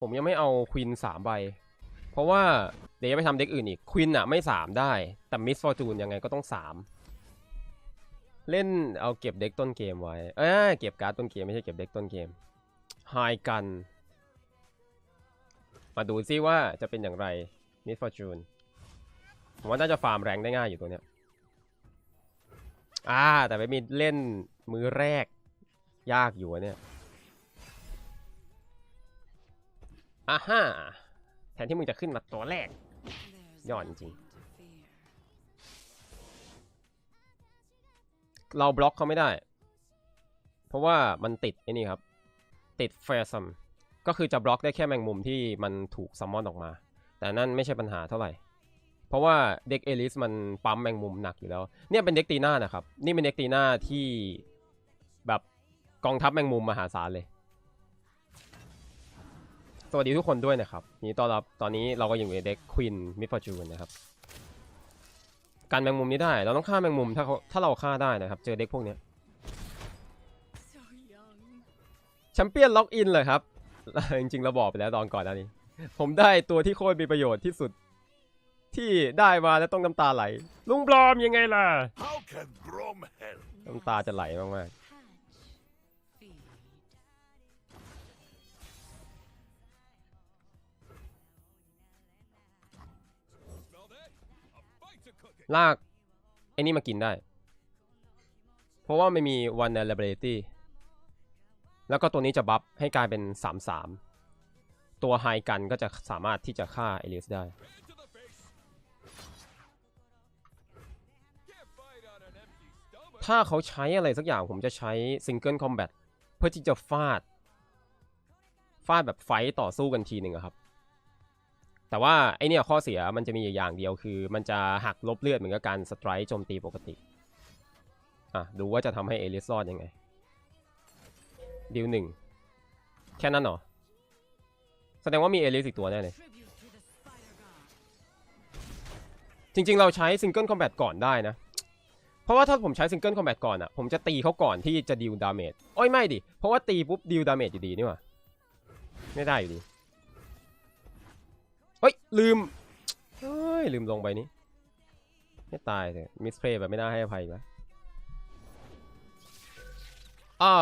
ผมยังไม่เอาควินสามใบ เพราะว่าเดี๋ยวจะไปทำเด็กอื่นอีกควินอะไม่สามได้ แต่มิสฟอร์จูนยังไงก็ต้องสามเล่นเอาเก็บเด็กต้นเกมไว้ เอ้ยเก็บการ์ดต้นเกมไม่ใช่เก็บเด็กต้นเกมไฮกัน มาดูซิว่าจะเป็นอย่างไรมิสฟอร์จูนผมว่าน่าจะฟาร์มแรงได้ง่ายอยู่ตัวเนี้ยอ่าแต่ไปมีเล่นมือแรกยากอยู่เนี่ย อ่าฮ่าแทนที่มึงจะขึ้นมาตัวแรกยอดจริงเราบล็อกเขาไม่ได้ เพราะว่ามันติดไอ้นี่ครับ ติดเฟรซัมก็คือจะบล็อกได้แค่แมงมุมที่มันถูกซัมมอนออกมา แต่นั่นไม่ใช่ปัญหาเท่าไหร่ เพราะว่าเด็กเอลิสมันปั๊มแมงมุมหนักอยู่แล้ว เนี่ยเป็นเด็กตีหน้านะครับ นี่เป็นเด็กตีหน้าที่แบบกองทัพแมงมุมมหาศาลเลย สวัสดีทุกคนด้วยนะครับยินดีต้อนรับตอนนี้เราก็อยู่ในเด็กควินมิฟอร์จูนนะครับการแมงมุมนี้ได้ เราต้องฆ่าแมงมุมถ้าเขาถ้าเราฆ่าได้นะครับ เจอเด็กพวกเนี้ย So young. แชมเปี้ยนล็อกอินเลยครับ จริงๆเราบอกไปแล้วตอนก่อนหน้านี้ผมได้ตัวที่โคตรมีประโยชน์ที่สุด ที่ได้มาแล้วต้องน้ำตาไหล ลุงบลอมยังไงล่ะ How can Grom help? น้ำตาจะไหลมาก Hatch. ลากไอ้นี่มากินได้ เพราะว่าไม่มี vulnerability แล้วก็ตัวนี้จะบัฟให้กลายเป็น 3-3 ตัวไฮกันก็จะสามารถที่จะฆ่าเอลิสได้ ถ้าเขาใช้อะไรสักอย่างผมจะใช้ซิงเกิลคอมแบทเพื่อที่จะฟาด ฟาดแบบไฟต่อสู้กันทีหนึ่งครับ แต่ว่าไอเนี่ยข้อเสียมันจะมีอย่างเดียวคือ มันจะหักลบเลือดเหมือนกับการสไตร์โจมตีปกติ อะ ดูว่าจะทำให้เอลิสรอดยังไงดิวหนึ่งแค่นั้นเหรอ แสดงว่ามีเอลิสอีกตัวแน่เลย จริงๆ เราใช้ซิงเกิลคอมแบทก่อนได้นะ เพราะว่าถ้าผมใช้ซิงเกิลคอมแบทก่อนอะ่ะ ผมจะตีเขาก่อนที่จะดิวดาเมจ โอ้ยไม่ดิ เพราะว่าตีปุ๊บดิวดาเมจอยู่ดีนี่หว่า ไม่ได้อยู่ดี เฮ้ย ลืมเฮ้ย ลืมลงไปนี้ ไม่ตายเลยมิสเพลย์แบบไม่น่าให้อภัยอีกแล้วอ่า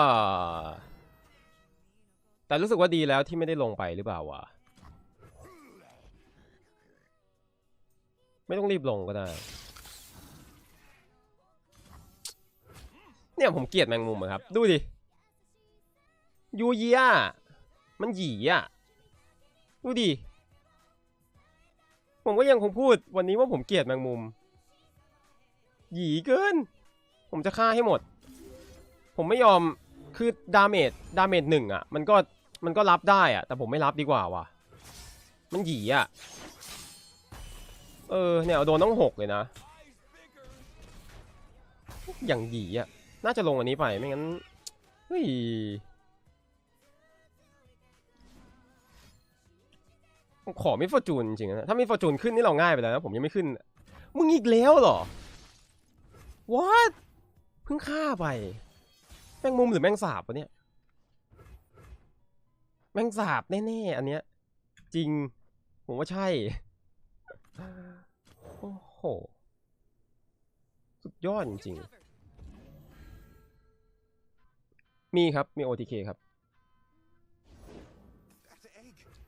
แต่รู้สึกว่าดีแล้วที่ไม่ได้ลงไปหรือเปล่าวะไม่ต้องรีบลงก็ได้ เนี่ยผมเกลียดแมงมุมครับ ดูดิ ยูเยียมันหยีอะ ดูดิ ผมก็ยังคงพูดวันนี้ว่าผมเกลียดแมงมุม หยีเกิน ผมจะฆ่าให้หมด ผมไม่ยอม คือดาเมจ ดาเมจหนึ่งอะ มันก็ มันก็รับได้อะ แต่ผมไม่รับดีกว่าว่ะ มันหยีอะ เออ เนี่ยโดนต้องหกเลยนะ อย่างหยีอะ น่าจะลงอันนี้ไป ไม่งั้น เฮ้ย ขอมิฟอร์จูนจริงๆนะถ้ามิฟอร์จูนขึ้นนี่เราง่ายไปแล้วนะผมยังไม่ขึ้น มึงอีกแล้วเหรอ what เพิ่งฆ่าไป แมงมุมหรือแมงสาบวะเนี่ย แมงสาบแน่ๆอันเนี้ย จริง ผมว่าใช่ โอ้โห สุดยอดจริงๆ มีครับ มี OTK ครับ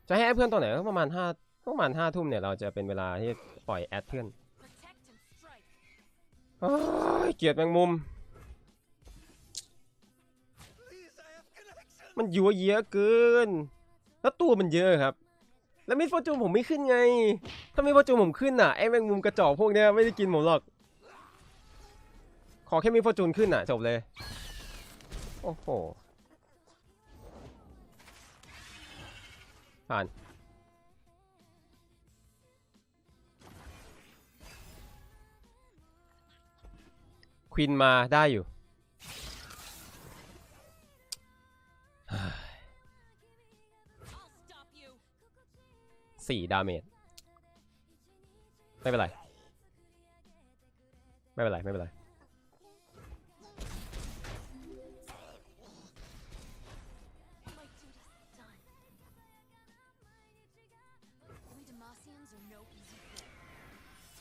จะให้แอดเพื่อนตอนไหนก็ประมาณห้าประมาณห้าทุ่มเนี่ยเราจะเป็นเวลาที่ปล่อยแอดเพื่อนอเกลียดแมงมุม มันยัวเยียเกิน แล้วตัวมันเยอะครับ แล้วมิดฟอร์จูนผมไม่ขึ้นไง ถ้ามิดฟอร์จูนผมขึ้นอะไอ้แมงมุมกระจอกพวกเนี้ยไม่ได้กินผมหรอก ขอแค่มิดฟอร์จูนขึ้นอะจบเลย โอ้โห ผ่าน ควินมาได้อยู่ สี่ดาเมจ ไม่เป็นไร ไม่เป็นไร ไม่เป็นไร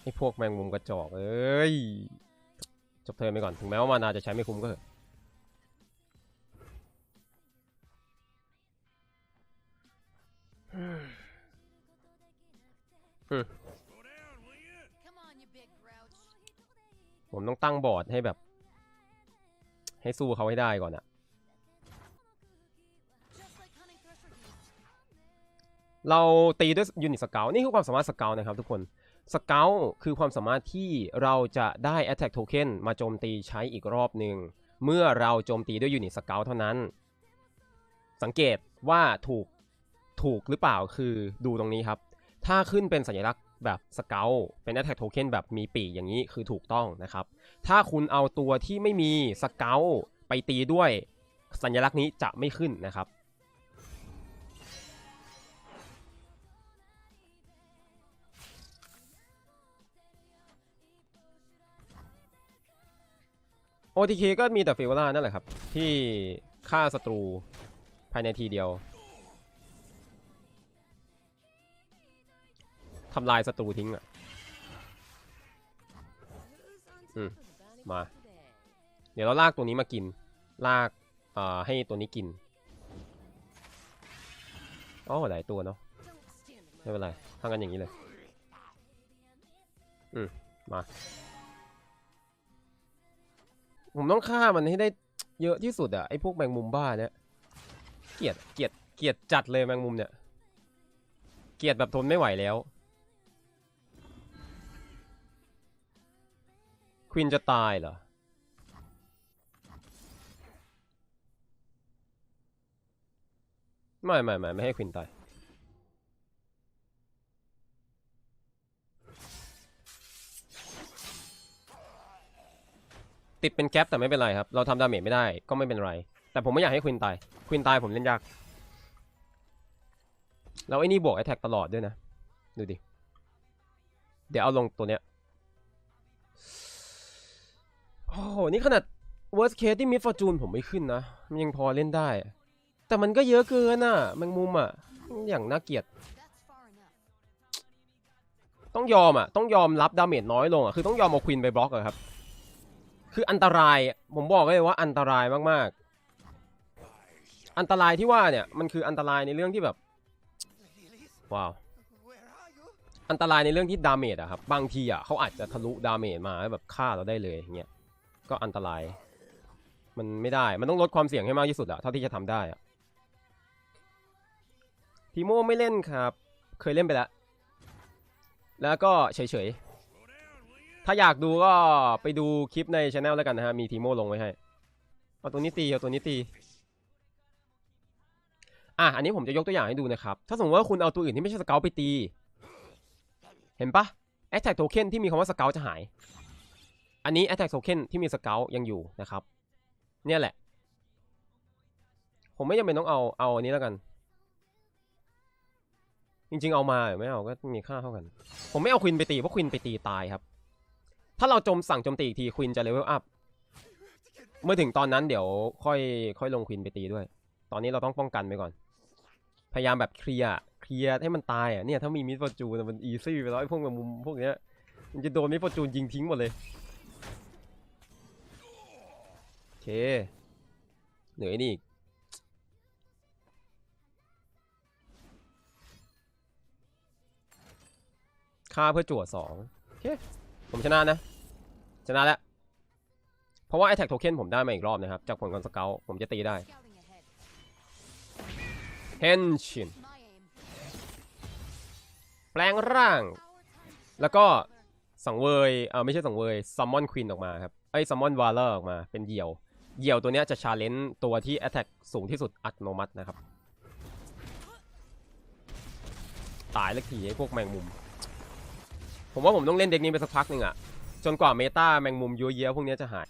ไอ้พวกแมงมุมกระจอกเอ้ย จบเทิร์นไปก่อน ถึงแม้ว่ามานาจะใช้ไม่คุ้มก็เถอะ Go down, will you? Come on, you big grouch. ผมต้องตั้งบอร์ดให้แบบ ให้สู้เขาให้ได้ก่อนอะ Just like hunting thresher geese. เราตีด้วยยูนิตสเกลนี่คือความสามารถสเกลนะครับทุกคน สเกลคือความสามารถที่เราจะได้ Attack Token มาโจมตีใช้อีกรอบหนึ่ง เมื่อเราโจมตีด้วยยูนิตสเกลเท่านั้น สังเกตว่าถูกถูกหรือเปล่าคือดูตรงนี้ครับ ถ้าขึ้นเป็นสัญลักษณ์แบบสเกลเป็น Attack Token แบบมีปีกอย่างนี้คือถูกต้องนะครับ ถ้าคุณเอาตัวที่ไม่มีสเกลไปตีด้วยสัญลักษณ์นี้จะไม่ขึ้นนะครับ OTK ก็มีแต่ฟิวล่านั่นแหละครับ ที่ฆ่าศัตรูภายในทีเดียวทำลายศัตรูทิ้งอะอืมมา เดี๋ยวเราลากตัวนี้มากิน ลากอ่าให้ตัวนี้กินอ๋อหลายตัวเนาะไม่เป็นไรทางกันอย่างนี้เลย อืมมา ผมต้องฆ่ามันให้ได้เยอะที่สุดอะไอพวกแมงมุมบ้าเนี่ยเกลียดเกลียดเกลียดจัดเลยแมงมุมเนี่ยเกลียดแบบทนไม่ไหวแล้วควินจะตายเหรอไม่ไม่ไม่ไม่ให้ควินตาย ติดเป็นแก๊ปแต่ไม่เป็นไรครับ เราทำดาเมจไม่ได้ก็ไม่เป็นไร แต่ผมไม่อยากให้ควินตาย ควินตายผมเล่นยาก แล้วไอ้นี่บวกไอแท็กตลอดด้วยนะ ดูดิ เดี๋ยวเอาลงตัวเนี้ย โอ้โห นี่ขนาด worst case ที่มิดฟอร์จูนผมไม่ขึ้นนะ มันยังพอเล่นได้ แต่มันก็เยอะเกินอะแมงมุมอะ อย่างน่าเกลียด ต้องยอมอะ ต้องยอมรับดาเมจน้อยลงอะ คือต้องยอมเอาควินไปบล็อกอะครับ คืออันตราย ผมบอกเลยว่าอันตรายมากๆ อันตรายที่ว่าเนี่ยมันคืออันตรายในเรื่องที่แบบว้าวอันตรายในเรื่องที่ดาเมจอะครับ บางทีอะเขาอาจจะทะลุดาเมจมาแบบฆ่าเราได้เลยอย่างเงี้ยก็อันตราย มันไม่ได้มันต้องลดความเสี่ยงให้มากที่สุดอะเท่าที่จะทำได้อะทีโมไม่เล่นครับ เคยเล่นไปแล้ว แล้วก็เฉยๆ ถ้าอยากดูก็ไปดูคลิปในช anel แล้วกันนะฮะ มีทีโมลงไว้ให้ เอาตัวนี้ตี เอาตัวนี้ตี อะ อันนี้ผมจะยกตัวอย่างให้ดูนะครับ ถ้าสมมติว่าคุณเอาตัวอื่นที่ไม่ใช่สเกลไปตี เห็นปะ Attack Token ที่มีคำว่าสเกลจะหาย อันนี้ Attack Token ที่มีสเกลยังอยู่นะครับ เนี่ยแหละ ผมไม่จำเป็นต้องเอา เอาอันนี้แล้วกันจริงๆ เอามาหรือไม่เอาก็มีค่าเท่ากัน ผมไม่เอาควินไปตีเพราะควินไปตีตายครับ ถ้าเราโจมสั่งโจมตีอีกทีควินจะเลเวลอัพเมื่อถึงตอนนั้นเดี๋ยวค่อยค่อยลงควินไปตีด้วย ตอนนี้เราต้องป้องกันไปก่อน พยายามแบบเคลียร์เคลียร์ให้มันตายอะเนี่ยถ้ามีมิดฟอร์จูนมันอีซี่ไปแล้วไอ้พวกมุมพวกเนี้ยมันจะโดนมิดฟอร์จูนยิงทิ้งหมดเลยโอเคเหนื่อยนี่อีกค่าเพื่อจั่วสองโอเคผมชนะนะ ชนะแล้ว เพราะว่าไอแท็กโทเค็นผมได้มาอีกรอบนะครับ จากผลการสเกลผมจะตีได้เฮนชินแปลงร่าง แล้วก็สังเวยเออไม่ใช่สังเวยซัมมอนควินออกมาครับไอ้ซัมมอนวาเลอร์ออกมาเป็นเหยี่ยว เหยี่ยวตัวนี้จะชาเลนจ์ตัวที่ Attack สูงที่สุดอัตโนมัตินะครับ ตายเล็กทีไอ้พวกแมงมุม ผมว่าผมต้องเล่นเด็กนี้ไปสักพักหนึ่งอะ จนกว่าเมตาแมงมุมยัวเยียพวกนี้จะหาย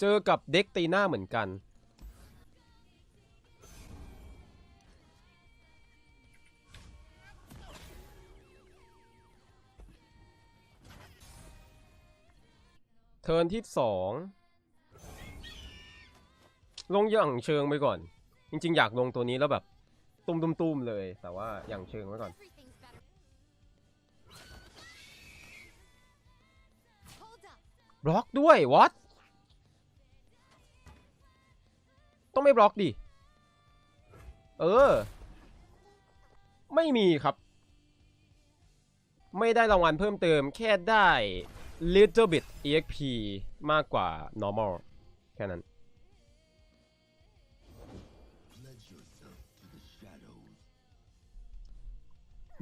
เจอกับเด็กตีหน้าเหมือนกัน เทิร์นที่สองลงอย่างเชิงไปก่อน จริง ๆ อยากลงตัวนี้แล้วแบบ ตุ้มตุ้มตุ้มเลย แต่ว่าอย่างเชิงไว้ก่อน บล็อกด้วย what ต้องไม่บล็อกดิ เออ ไม่มีครับ ไม่ได้รางวัลเพิ่มเติมแค่ได้ little bit exp มากกว่า normal แค่นั้น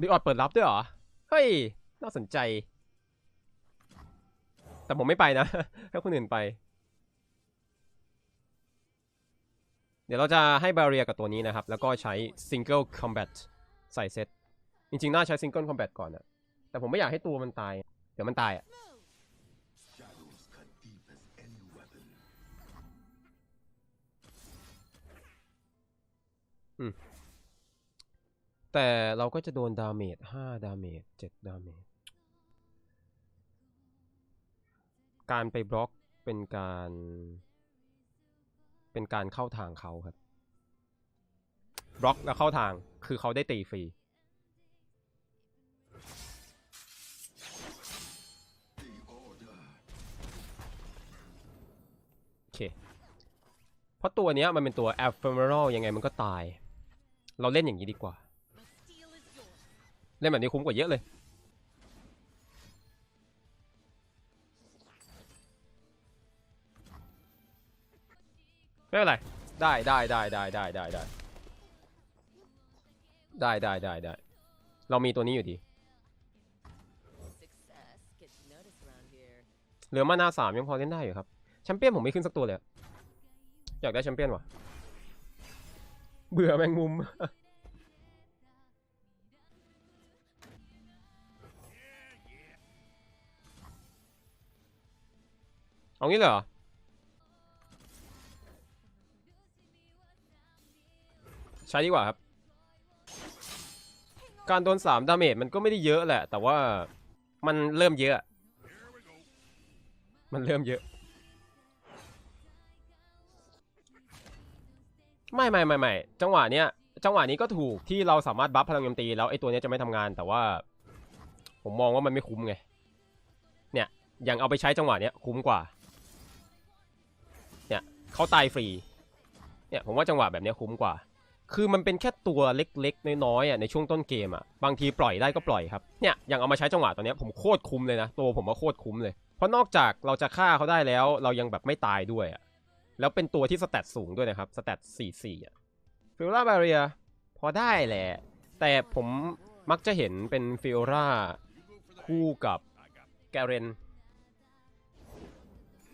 ดิออดเปิดรับด้วยเหรอ เฮ้ย น่าสนใจ แต่ผมไม่ไปนะ ให้คนอื่นไป เดี๋ยวเราจะให้บาเรียกับตัวนี้นะครับ แล้วก็ใช้ Single Combat ใส่เซต จริง ๆ น่าใช้ Single Combat ก่อนนะแต่ผมไม่อยากให้ตัวมันตาย เดี๋ยวมันตายอะแต่เราก็จะโดนดาเมจ5ดาเมจ7ดาเมจ การไปบล็อกเป็นการเป็นการเข้าทางเขาครับ บล็อกแล้วเข้าทางคือเขาได้ตีฟรี โอเค เพราะตัวเนี้ยมันเป็นตัว ephemeral ยังไงมันก็ตาย เราเล่นอย่างนี้ดีกว่า เล่นแบบนี้คุ้มกว่าเยอะเลย ไม่เป็นไร ได้ได้ได้ได้ได้ได้ได้ได้ได้ได้ได้เรามีตัวนี้อยู่ดี เหลือมานาสามยังพอเล่นได้อยู่ครับ แชมเปี้ยนผมไม่ขึ้นสักตัวเลยอะอยากได้แชมเปี้ยนว่ะ เบื่อแมงมุม เอางี้เลยเหรอ ใช้ดีกว่าครับ การโดนสามดาเมจมันก็ไม่ได้เยอะแหละ แต่ว่ามันเริ่มเยอะ มันเริ่มเยอะ ไม่ไม่ไม่ไม่จังหวะเนี้ยจังหวะนี้ก็ถูกที่เราสามารถบัฟพลังโจมตีแล้วไอ้ตัวนี้จะไม่ทำงานแต่ว่า ผมมองว่ามันไม่คุ้มไง เนี่ยอย่างเอาไปใช้จังหวะเนี้ยคุ้มกว่า เนี่ยเขาตายฟรี เนี่ยผมว่าจังหวะแบบเนี้ยคุ้มกว่า คือมันเป็นแค่ตัวเล็กๆ น้อยๆอะในช่วงต้นเกมอะบางทีปล่อยได้ก็ปล่อยครับเนี่ยอย่างเอามาใช้จังหวะตัวเนี้ผมโคตรคุ้มเลยนะตัวผมว่าโคตรคุ้มเลย เพราะนอกจากเราจะฆ่าเขาได้แล้ว เรายังแบบไม่ตายด้วยอะแล้วเป็นตัวที่สแตทสูงด้วยนะครับสแตท44อะฟิล r าบาเรียพอได้แหละ แต่ผมมักจะเห็นเป็นฟิล r าคู่กับแกเรน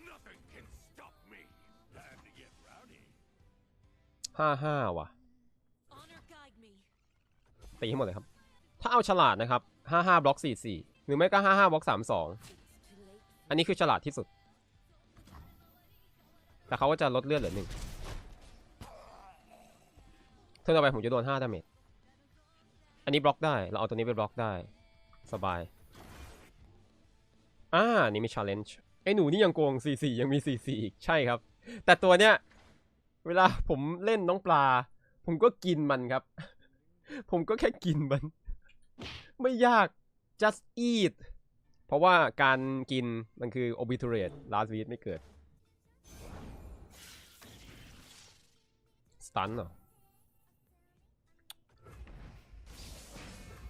nothing can stop me. Time to get rowdy. 55ว่ะ ตีให้หมดเลยครับ ถ้าเอาฉลาดนะครับ 55 บล็อก 44 หรือไม่ก็ 55 บล็อก 32 อันนี้คือฉลาดที่สุด แต่เขาก็จะลดเลือดเหลือหนึ่งเท่าต่อไปผมจะโดน5ดาเมจ อันนี้บล็อกได้ เราเอาตัวนี้ไปบล็อกได้ สบาย อ่า นี่มี challenge ไอ้หนูนี่ยังโกง 44 ยังมี 44 อีก ใช่ครับ แต่ตัวเนี้ย เวลาผมเล่นน้องปลา ผมก็กินมันครับ ผมก็แค่กินมัน ไม่ยาก just eat เพราะว่าการกินมันคือ obliterate last week ไม่เกิด stun เหรอ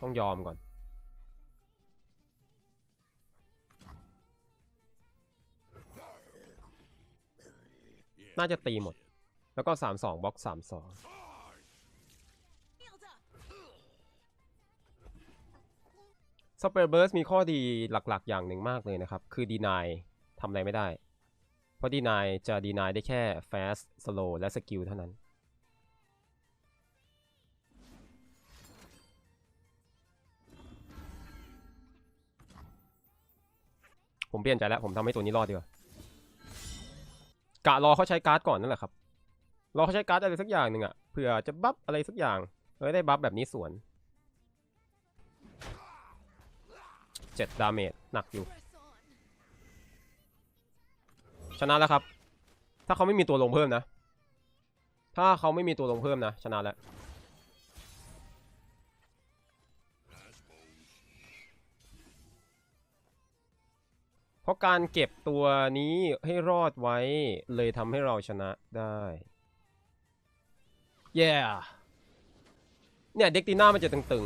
ต้องยอมก่อนน่าจะตีหมด แล้วก็ 3 2บล็อก 3 2 สเปรเบิร์สมีข้อดีหลักๆ อย่างหนึ่งมากเลยนะครับ คือ deny ทำอะไรไม่ได้ เพราะ deny จะ deny ได้แค่ fast slow และ skill เท่านั้น ผมเปลี่ยนใจแล้ว ผมทำให้ตัวนี้รอดดีกว่ากะรอเขาใช้การ์ดก่อนนั่นแหละครับ รอเขาใช้การ์ดอะไรสักอย่างหนึ่งอะเผื่อจะบัฟอะไรสักอย่าง เฮ้ยได้บัฟแบบนี้สวนเจ็ดดาเมจหนักอยู่ ชนะแล้วครับ ถ้าเขาไม่มีตัวลงเพิ่มนะ ถ้าเขาไม่มีตัวลงเพิ่มนะ ชนะแล้วเพราะการเก็บตัวนี้ให้รอดไว้เลยทำให้เราชนะได้ yeah เนี่ยเด็กตีน่ามันจะตึง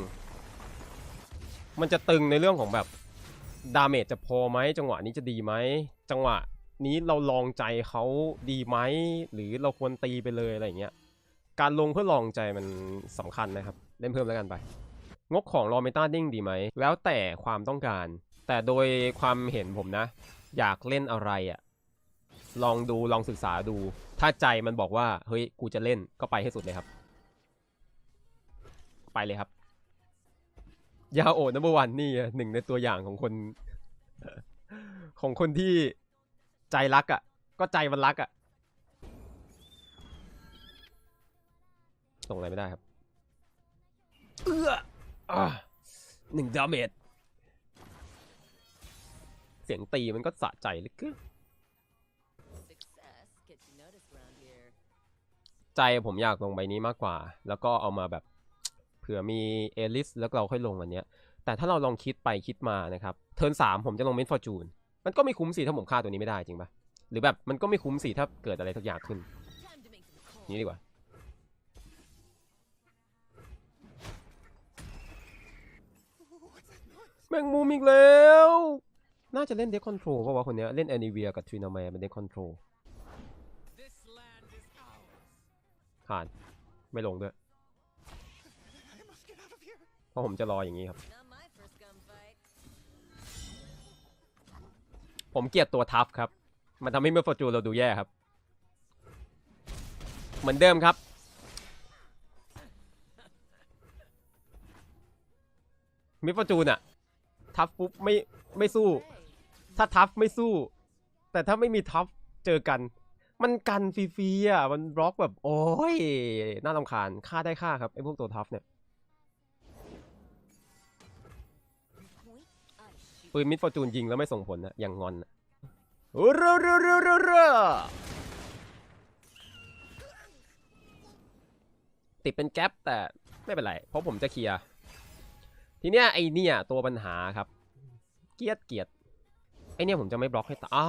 ๆ มันจะตึงในเรื่องของแบบดาเมจจะพอไหมจังหวะนี้จะดีไหมจังหวะนี้เราลองใจเขาดีไหมหรือเราควรตีไปเลยอะไรอย่างเงี้ยการลงเพื่อลองใจมันสำคัญนะครับเล่นเพิ่มแล้วกันไปงกของรอเมตาดิ้งดีไหมแล้วแต่ความต้องการ แต่โดยความเห็นผมนะ อยากเล่นอะไรอะ่ะลองดูลองศึกษาดู ถ้าใจมันบอกว่าเฮ้ยกูจะเล่นก็ไปให้สุดเลยครับ ไปเลยครับ ยาโอะนัมเบอร์วันนี่หนึ่งในตัวอย่างของคน ของคนที่ใจรักอะ่ะ ก็ใจมันรักอะ่ะ ส่งอะไรไม่ได้ครับ เอื้ออะหนึ่งดาเมจเสียงตีมันก็สะใจเหลยคือ Success gets you noticed around here. ใจผมอยากลงใบนี้มากกว่า แล้วก็เอามาแบบ เผื่อมีเอลิสแล้วเราค่อยลงอันเนี้ย แต่ถ้าเราลองคิดไปคิดมานะครับ เทิร์นสามผมจะลงเมนฟอร์จูน มันก็ไม่คุ้มสิถ้าผมฆ่าตัวนี้ไม่ได้จริงปะหรือแบบมันก็ไม่คุ้มสิถ้าเกิดอะไรสักอย่างขึ้น นี้ดีกว่า แมงมุมอีกแล้ว น่าจะเล่นเด็กคอนโทรลเพราะว่าคนนี้เล่นแอนิเวียกับทรีนาแมเป็นเด็กคอนโทรลผ่าน ไม่ลงด้วย ราะผมจะรออย่างนี้ครับ ผมเกลียดตัวทัฟครับ มันทำให้เมื่อฟอร์จูเราดูแย่ครับ เหมือนเดิมครับมิฟอร์จูนอะทัฟปุ๊บไม่ไม่สู้ ถ้าทัฟไม่สู้ แต่ถ้าไม่มีทัฟเจอกัน มันกันฟรีๆอะ มันบล็อกแบบ โอ้ย น่ารำคาญ ฆ่าได้ฆ่าครับ ไอ้พวกตัวทัฟเนี่ย ปืนมิดฟอร์จูนยิงแล้วไม่ส่งผลนะอย่างงอนอะเร่อเร่อเร่อเร่อเร่อติดเป็นแก๊ปแต่ไม่เป็นไร เพราะผมจะเคลียร์ทีเนี้ยไอเนี่ยตัวปัญหาครับ เกลียดเกลียดไอเนี่ยผมจะไม่บล็อกให้ตาอ่า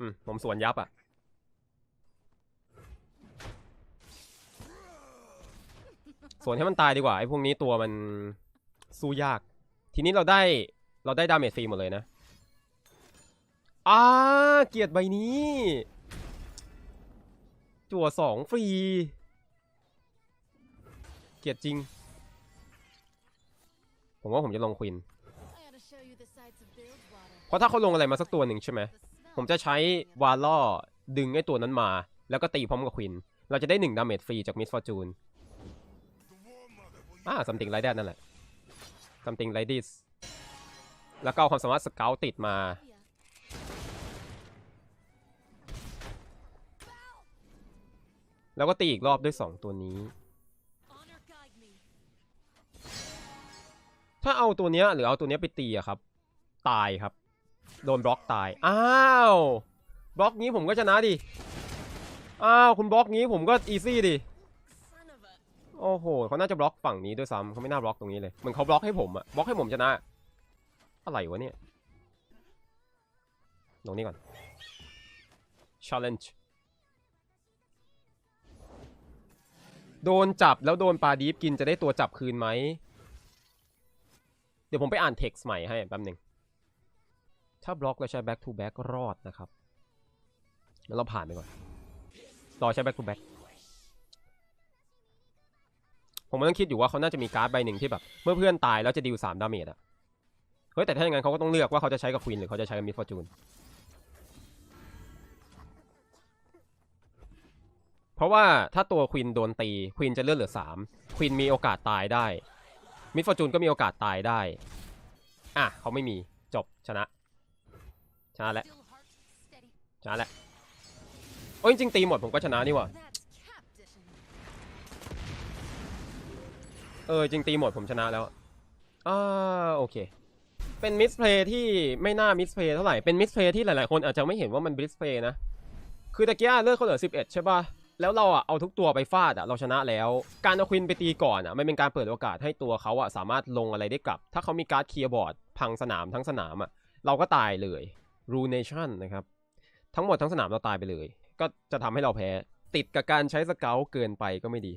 อืมผมสวนยับอะ สวนให้มันตายดีกว่าไอ้พวกนี้ตัวมันสู้ยาก ทีนี้เราได้เราได้ดาเมจฟรีหมดเลยนะอ่าเกียรติใบนี้ จั่วสองฟรี เกียรติจริง ผมว่าผมจะลงควินเพราะถ้าเขาลงอะไรมาสักตัวหนึ่งใช่ไหม ผมจะใช้วาล่อดึงไอ้ตัวนั้นมา แล้วก็ตีพร้อมกับควิน เราจะได้หนึ่งดาเมจฟรีจากมิสฟอร์จูนอ่า something ladies นั่นแหละ something ladies แล้วก็เอาความสามารถสเกลติดมา แล้วก็ตีอีกรอบด้วย 2 ตัวนี้ ถ้าเอาตัวเนี้ยหรือเอาตัวเนี้ยไปตีอะครับ ตายครับ โดนบล็อกตาย อ้าวบล็อกนี้ผมก็ชนะดิ อ้าวคุณบล็อกนี้ผมก็อีซี่ดิ โอ้โหเขาน่าจะบล็อกฝั่งนี้ด้วยซ้ำเขาไม่น่าบล็อกตรงนี้เลย เหมือนเขาบล็อกให้ผมอะบล็อกให้ผมชนะ อะไรวะเนี่ย ลงนี่ก่อน challenge โดนจับแล้วโดนปลาดีฟกินจะได้ตัวจับคืนไหม เดี๋ยวผมไปอ่านเท็กซ์ใหม่ให้แป๊บหนึ่ง ถ้าบล็อกแล้วใช้ back to back รอดนะครับแล้วเราผ่านไปก่อนรอใช้ back to back ผมกำลังคิดอยู่ว่าเขาน่าจะมีการ์ดใบหนึ่งที่แบบ เมื่อเพื่อนตายแล้วจะดิวสามดาเมจอะเฮ้ยแต่ถ้าอย่างนั้นเขาก็ต้องเลือกว่าเขาจะใช้กับควีนหรือเขาจะใช้กับมิดฟอร์จูนเพราะว่าถ้าตัวควีนโดนตีควีนจะเลือดเหลือสามควีนมีโอกาสตายได้มิดฟอร์จูนก็มีโอกาสตายได้อะเขาไม่มีจบชนะ ชนะแล้วชนะแล้วโอ้ยจริงตีหมดผมก็ชนะนี่หว่าเออจริงตีหมดผมชนะแล้วอ่าโอเค เป็นมิสเพลย์ที่ไม่น่ามิสเพลย์เท่าไหร่ เป็นมิสเพลย์ที่หลายๆ คนอาจจะไม่เห็นว่ามันมิสเพลย์นะ คือตะกี้เลือกเขาเหลือ 11 ใช่ป่ะ แล้วเราอะเอาทุกตัวไปฟาดอะเราชนะแล้ว การเอาควินไปตีก่อนอะไม่เป็นการเปิดโอกาสให้ตัวเขาอะสามารถลงอะไรได้กลับ ถ้าเขามีการ์ดเคียร์บอร์ดพังสนามทั้งสนามอะเราก็ตายเลย รูเนชั่นนะครับ ทั้งหมดทั้งสนามเราตายไปเลย ก็จะทำให้เราแพ้ ติดกับการใช้สเกลเกินไปก็ไม่ดี